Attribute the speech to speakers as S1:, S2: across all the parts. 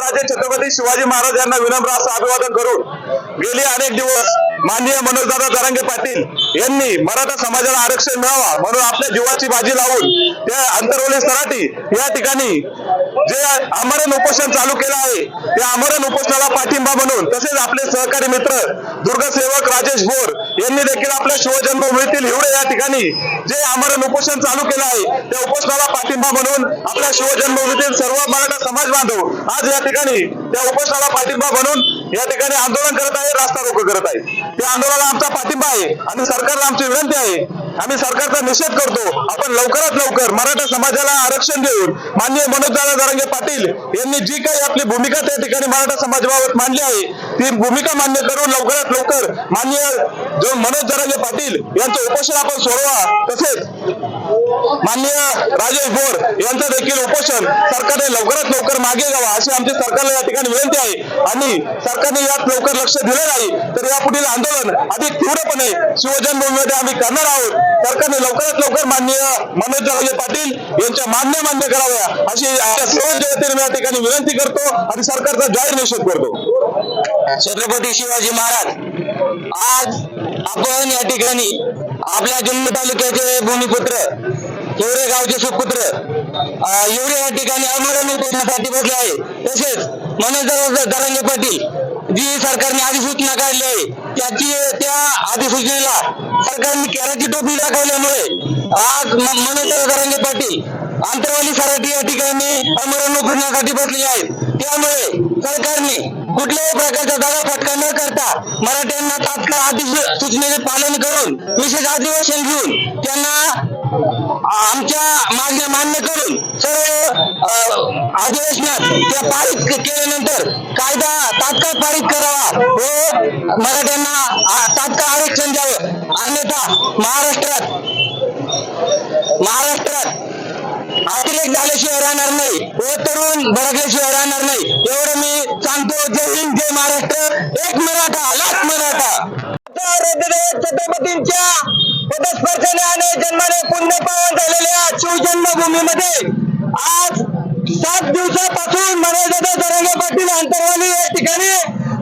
S1: राजे छत्रपती शिवाजी महाराज यांना विनम्र असं अभिवादन करून गेली अनेक दिवस माननीय मनोजदादा जरांगे पाटील यांनी मराठा समाजाला आरक्षण मिळावा म्हणून आपल्या जीवाची बाजी लावून त्या अंतरवली सराटी या ठिकाणी जे आमरण उपोषण चालू केलं आहे त्या आमरण उपोषणाला पाठिंबा म्हणून तसेच आपले सहकारी मित्र दुर्गसेवक राजेश भोर यांनी देखील आपल्या शिवजन्मभूमीतील हिवडे या ठिकाणी जे आमरण उपोषण चालू केलं आहे त्या उपोषणाला पाठिंबा म्हणून आपल्या शिवजन्मभूमीतील सर्व मराठा समाज बांधव आज या ठिकाणी त्या उपोषणाला पाठिंबा म्हणून या ठिकाणी आंदोलन करत आहे रास्ता रोको करत आहे त्या आंदोलनाला आमचा पाठिंबा आहे आणि सरकारला आमची विनंती आहे. आम्ही सरकारचा निषेध करतो. आपण लवकरात लवकर मराठा समाजाला आरक्षण देऊन माननीय मनोजदादा जरांगे पाटील यांनी जी काही आपली भूमिका त्या ठिकाणी मराठा समाजाबाबत मांडली आहे ती भूमिका मान्य करून लवकरात लवकर माननीय जो मनोज जरांगे पाटील यांचं उपोषण आपण सोडवा तसेच माननीय राजेश बोर यांचं देखील उपोषण सरकारने लवकरात लवकर मागे घ्यावा अशी आमची सरकारला या ठिकाणी विनंती आहे. आणि सरकारने यात लवकर लक्ष दिलं नाही तर यापुढील आंदोलन अधिक तीव्रपणे शिवजन्मभूमीमध्ये आम्ही करणार आहोत. सरकारने लवकरात लवकर माननीय मनोज जरांगे पाटील यांच्या मान्य मान्य कराव्या अशी आमच्या सर्व जनतेने या ठिकाणी विनंती करतो आणि सरकारचा जाहीर निषेध करतो.
S2: छत्रपती शिवाजी महाराज आज आपण या ठिकाणी आपल्या जुन्नर तालुक्याचे भूमिपुत्र हिवरे गावचे सुपुत्र अं, या ठिकाणी आमरण देण्यासाठी बसले आहे तसेच मनोज दरांगे पाटील जी सरकारने अधिसूचना काढली. आहे त्याची त्या अधिसूचनेला सरकारने केराची टोपी दाखवल्यामुळे आज म- मनोज पाटील आंतरवाली सराठी या ठिकाणी आमरण करण्यासाठी बसले आहेत. त्यामुळे सरकारने कुठल्याही प्रकारचा दगा फटका न करता मराठ्यांना तात्काळ आदेश सूचनेचे पालन करून विशेष अधिवेशन घेऊन त्यांना आमच्या मागण्या मान्य करून सर्व अधिवेशनात त्या पारित केल्यानंतर कायदा तात्काळ पारित करावा व मराठ्यांना तात्काळ आरक्षण द्यावं. अन्यथा महाराष्ट्रात महाराष्ट्रात अतिरेक झाल्याशिवाय राहणार नाही. व तरुण भडकल्याशिवाय राहणार नाही. एवढं मी सांगतो. जय हिंद जय महाराष्ट्र. एक मराठा लाख मराठा. छत्रपतींच्या पदस्पर्शाने आणि जन्माने पुण्य पावन झालेल्या शिवजन्मभूमीमध्ये आज सात दिवसापासून मनोजदा जरांगे पाटील आंतरवाली या ठिकाणी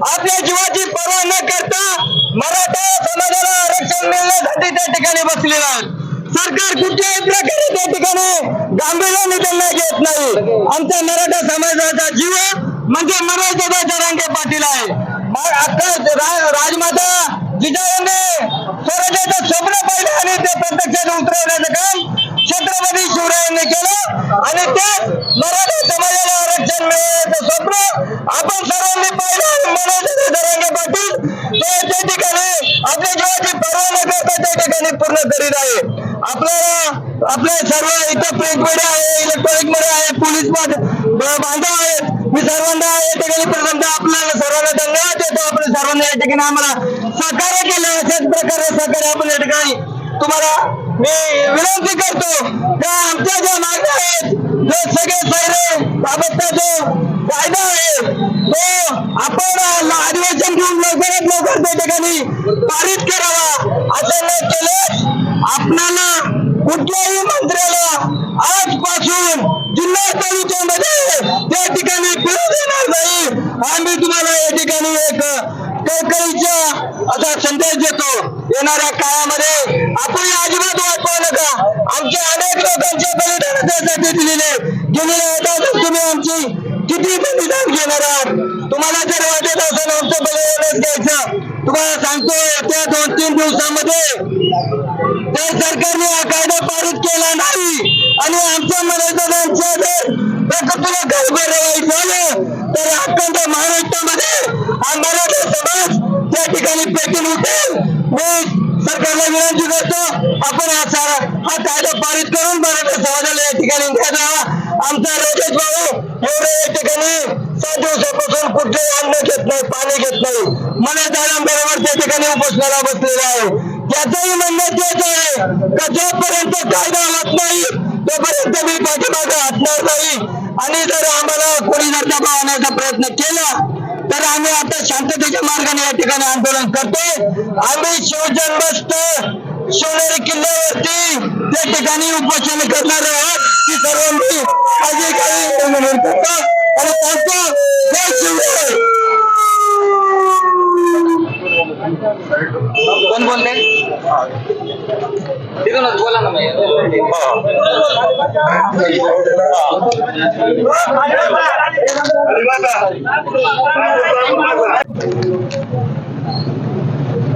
S2: आपल्या जीवाची पर्वा न करता मराठा समाजाला आरक्षण मिळण्यासाठी त्या ठिकाणी बसलेला आहे. सरकार कुठल्याही प्रकारे त्या ठिकाणी गांभीर्याने त्यांना घेत नाही. आमच्या मराठा समाजाचा जीव म्हणजे मराठा जरांगे पाटील आहे. राजमाता जिजाऊने स्वराज्याचं स्वप्न पाहिलं आणि ते प्रत्यक्षात उतरवण्याचं काम छत्रपती शिवरायांनी केलं. आणि त्यात मराठा समाजाला आरक्षण मिळवण्याचं स्वप्न आपण सर्वांनी पाहिलं आणि मनोज दरांगे पाटील ते त्या ठिकाणी आपल्या जीवाची पर्वा न करता त्या ठिकाणी पूर्ण करीत आहे. आपले सर्व इथं प्रिंट मीडिया आहे इलेक्ट्रॉनिक मीडिया आहे पोलीस बांधव आहेत. मी सर्वांना या ठिकाणी प्रथमतः आपल्याला सर्वांना धन्यवाद देतो. आपण सर्वांना या ठिकाणी आम्हाला सहकार्य केलं. अशाच प्रकारे सहकार्य आपण या ठिकाणी तुम्हाला मी विनंती करतो त्या आमच्या ज्या मागण्या आहेत जे सगळे सैरे बाबतचा जो कायदा आहे तो आपण अधिवेशन घेऊन लवकरात लवकर त्या ठिकाणी पारित करावा. असं न केलं आपणाला कुठल्याही मंत्र्याला आजपासून जिल्हा तालुक्यामध्ये त्या ठिकाणी फिरू देणार नाही. आम्ही तुम्हाला या ठिकाणी एक कळकळीचा असा संदेश देतो. येणाऱ्या काळामध्ये आपण अजिबात वाट पाहू नका. आमच्या अनेक लोकांच्या बलिदान त्यासाठी दिलेले गेलेले होतात तुम्ही आमची किती बलिदान घेणार आहात? तुम्हाला जर वाटत असेल आमचं बलिदानच घ्यायचं तुम्हाला सांगतो त्या दोन तीन दिवसामध्ये जर सरकारने हा कायदा पारित केला नाही आणि आमच्या मराठ्यांच्या जर प्रकृतीला गडबड वाईट झालं तर अखंड महाराष्ट्रामध्ये हा मराठा समाज त्या ठिकाणी पेटून मी सरकारला विनंती करतो आपण हा सारा हा कायदा पारित करून मराठा समाजाला या ठिकाणी न्याय आमचा राजेश भाऊ एवढे या ठिकाणी सात दिवसापासून कुठलेही अन्न घेत नाही पाणी घेत नाही. मला बरोबर त्या ठिकाणी उपोषणाला बसलेला आहे. त्याचंही म्हणणं तेच आहे का जोपर्यंत कायदा होत नाही तोपर्यंत मी पाठीमागे हटणार नाही. आणि जर आम्हाला कोणी जर दबाव आणण्याचा प्रयत्न केला तर आम्ही आता शांततेच्या मार्गाने या ठिकाणी आंदोलन करतोय. आम्ही शिवजन्मस्थ शिवनेरी किल्ल्यावरती त्या ठिकाणी उपोषण करणार आहोत. ती सर्वांनी माझी काही करतो. आणि सांगतो जय शिवराय. कोण बोलले तिथूनच बोला ना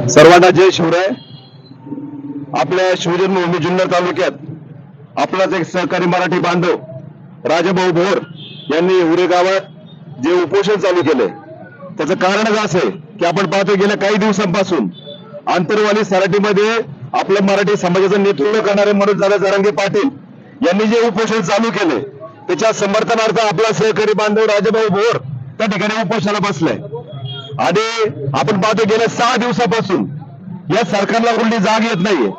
S3: सर्वांना जय शिवराय. आपल्या शिवजन्मभूमी जुन्नर तालुक्यात आपलाच एक सहकारी मराठी बांधव राजाभाऊ भोर यांनी उरे गावात जे उपोषण चालू केले त्याचं कारणच असं आहे की आपण पाहतो गेल्या काही दिवसांपासून आंतरवाली सराटीमध्ये आपल्या मराठी समाजाचं नेतृत्व करणारे मनोज दादा जरांगे पाटील यांनी जे उपोषण चालू केले त्याच्या समर्थनार्थ आपला सहकारी बांधव राजाभाऊ भोर त्या ठिकाणी उपोषणाला बसलाय. आणि आपण पाहतो गेल्या सहा दिवसापासून या सरकारला कुठली जाग येत नाहीये.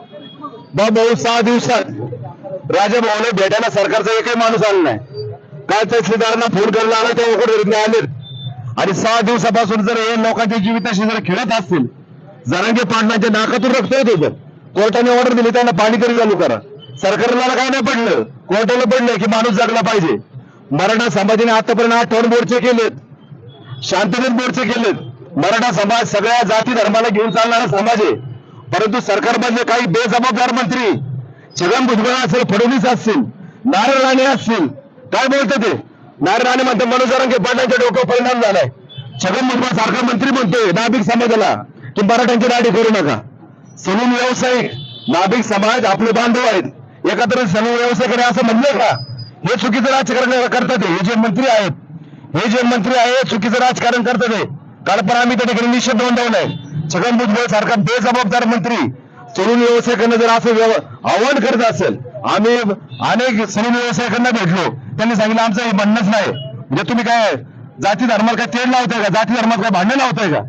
S3: बा भाऊ सहा दिवसात राजाभाऊने भेटायला सरकारचा एकही माणूस आला नाही. काय तहसीलदारांना फोन करायला आला तेव्हा कुठे आले? आलेत आणि सहा दिवसापासून जर हे लोकांच्या जीविताशी जर खेळत असतील जरांगे पाटलांच्या नाकातून रक्त येत होतं कोर्टाने ऑर्डर दिली त्यांना पाणी तरी चालू करा. सरकारला काय नाही पडलं. कोर्टाला पडलं की माणूस जगला पाहिजे. मराठा समाजाने आतापर्यंत आठवण मोर्चे केलेत. शांततेत मोर्चे केलेत. मराठा समाज सगळ्या जाती धर्माला घेऊन चालणारा समाज आहे. परंतु सरकारमधले काही बेजबाबदार मंत्री. छगन भुजबळ असेल फडणवीस असतील नारायण राणे असतील काय बोलत ते? नारायण राणे म्हणते मनोज पाटलांच्या डोक्यावर परिणाम झालाय. छगन भुजबळ सारखा मंत्री म्हणतोय नाभिक समाजाला की मराठ्यांची दाढी करू नका. सलून व्यावसायिक नाभिक समाज आपले बांधव आहेत. एकत्र सलून व्यावसायिक असं म्हणले का? हे चुकीचं राजकारण करतात हे जे मंत्री आहेत हे जे मंत्री आहेत चुकीचं राजकारण करतात हे काल पण आम्ही त्या ठिकाणी निषेध नोंदवलाय. छगन भुजबळ सारखा बेजबाबदार मंत्री सलून व्यावसायिकांना जर असं आव्हान करत असेल आम्ही अनेक तरुण व्यावसायिकांना भेटलो. त्यांनी सांगितलं आमचं हे म्हणणंच नाही. म्हणजे तुम्ही काय जाती धर्माला काय तेल लावताय का? जाती धर्मात काय भांडण लावताय का?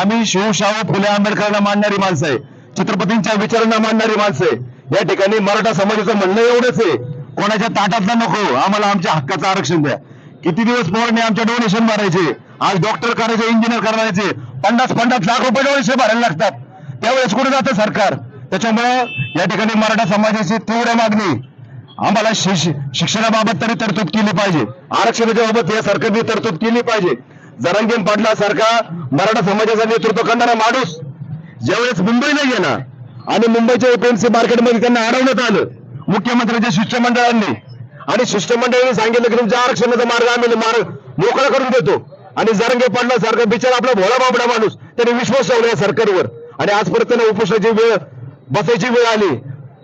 S3: आम्ही शिवशाहू फुले आंबेडकरांना मानणारी माणसं आहे. छत्रपतींच्या विचारांना मानणारी माणसं आहे. या ठिकाणी मराठा समाजाचं म्हणणं एवढंच आहे. कोणाच्या ताटातलं नको. आम्हाला आमच्या हक्काचं आरक्षण द्या. किती दिवस पोरांनी आमच्या डोनेशन भरायचे आज डॉक्टर करायचे इंजिनियर करायचे. पन्नास पन्नास लाख रुपये डोनेशन भरायला लागतात. त्यावेळेस कुठे जातं सरकार? त्याच्यामुळे या ठिकाणी मराठा समाजाची तीव्र मागणी. आम्हाला शिक्षणाबाबत तरी तरतूद केली पाहिजे. आरक्षणाच्या बाबत या सरकारने तरतूद केली पाहिजे. जरांगीन पाटला सारखा मराठा समाजाचं नेतृत्व करणारा माणूस ज्यावेळेस मुंबईला गेला आणि मुंबईच्या एपीएमसी मार्केटमध्ये त्यांना अडवण्यात आलं मुख्यमंत्र्यांच्या शिष्टमंडळांनी. आणि शिष्टमंडळांनी सांगितलं की तुमच्या आरक्षणाचा मार्ग आम्ही मार्ग मोकळा करून देतो आणि जरंगे पाटला सारखा बिचारा आपला भोळा बाबडा माणूस त्यांनी विश्वास ठेवला या सरकारवर. आणि आजपर्यंत उपोषणाची वेळ बसायची वेळ आली.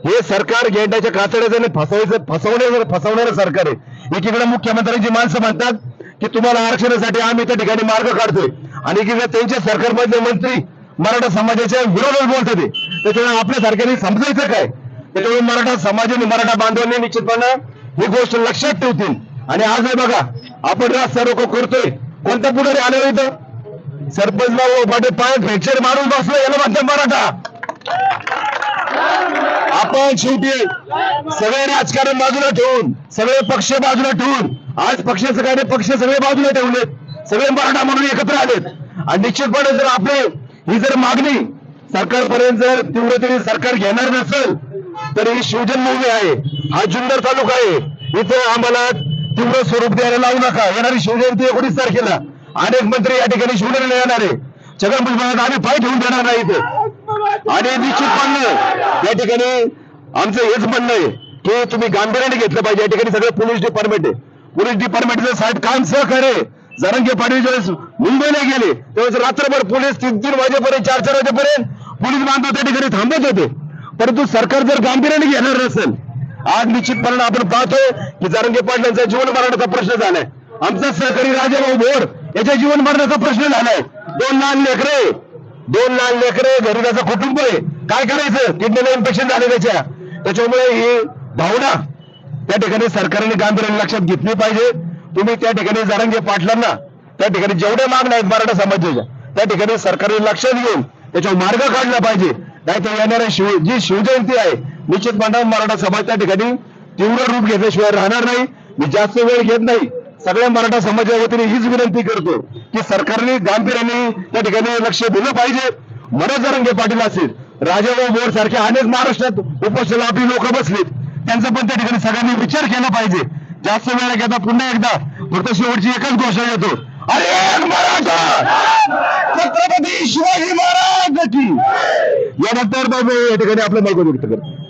S3: हे सरकार गेंड्याच्या कातड्याचं फसवायचं फसवण्याचं फसवणारं सरकार आहे. एकीकडे मुख्यमंत्र्यांची माणसं म्हणतात की तुम्हाला आरक्षणासाठी आम्ही त्या ठिकाणी मार्ग काढतोय. आणि एकीकडे त्यांच्या सरकारमधले मंत्री मराठा समाजाच्या विरोधात बोलतात त्याच्यामुळे आपल्या सरकारने समजायचं काय? त्याच्यामुळे मराठा समाजाने मराठा बांधवांनी निश्चितपणे ही गोष्ट लक्षात ठेवतील. आणि आज नाही बघा आपण राज सर्व करतोय. कोणता पुढे आलेला इथं? सरपंच बाबा पाटील पाय फ्रॅक्चर मारून बसलो याला म्हणतात मराठा. आपण शेवटी सगळे राजकारण बाजूला ठेवून सगळे पक्ष बाजूला ठेवून आज पक्षाचं कार्य पक्ष सगळे बाजूला ठेवलेत. सगळे मराठा म्हणून एकत्र आलेत. आणि निश्चितपणे जर आपले ही जर मागणी सरकारपर्यंत जर तीव्रतेने सरकार घेणार नसेल तर ही शिवजन्मभूमी आहे. हा जुन्नर तालुका आहे. इथे आम्हाला तीव्र स्वरूप द्यायला लावू नका. येणारी शिवजयंती एकोणीस तारखेला. अनेक मंत्री या ठिकाणी शिवनेरीला येणार आहे. छगन भुजबळ आम्ही पाय ठेवून देणार नाही इथे. आणि निश्चितपणे या ठिकाणी आमचं हेच म्हणणं आहे की तुम्ही गांभीर्याने घेतलं पाहिजे. या ठिकाणी सगळं पोलीस डिपार्टमेंट आहे. पोलीस डिपार्टमेंटचं साहेब काम सहकार्य जरंगे पाटील ज्यावेळेस मुंबईला गेले त्यावेळेस रात्रभर पोलीस तीन तीन वाजेपर्यंत चार चार वाजेपर्यंत पोलीस बांधव त्या ठिकाणी थांबत होते. परंतु सरकार जर गांभीर्याने घेणार नसेल आज निश्चितपणे आपण पाहतोय की जरंगे पाटलांचा जीवन मरणाचा प्रश्न झालाय. आमचा सहकारी राजाभाऊ भोर याच्या जीवन मरणाचा प्रश्न झालाय. दोन लहान लेकरे दोन लहान लेकरे घरी त्याचं कुटुंब आहे काय करायचं? किडनीला इन्फेक्शन झाले त्याच्या त्याच्यामुळे ही भावना त्या ठिकाणी सरकारने गांभीर्याने लक्षात घेतली पाहिजे. तुम्ही त्या ठिकाणी जरांगे पाटलांना त्या ठिकाणी जेवढ्या मागण्या आहेत मराठा समाजाच्या त्या ठिकाणी सरकारने लक्षात घेऊन त्याच्यावर मार्ग काढला पाहिजे. नाहीतर येणाऱ्या शिव जी शिवजयंती आहे निश्चित मांडा मराठा समाज त्या ठिकाणी तीव्र रूप घेतल्याशिवाय राहणार नाही. मी जास्त वेळ घेत नाही. सगळ्या मराठा समाजाच्या वतीने हीच विनंती करतो की सरकारने गांभीर्याने त्या ठिकाणी लक्ष दिलं पाहिजे. मनोज जरंगे पाटील असेल राजाभाऊ बोर सारखे अनेक महाराष्ट्रात उपोषणाला आपली लोक बसलीत. त्यांचा पण त्या ठिकाणी सगळ्यांनी विचार केला पाहिजे. जास्त वेळ घेता पुन्हा एकदा फक्त शेवटची एकच घोषणा येतो अरे मराठा! छत्रपती शिवाजी महाराज की! यानंतर बाबू या ठिकाणी आपलं मागून व्यक्त करतो.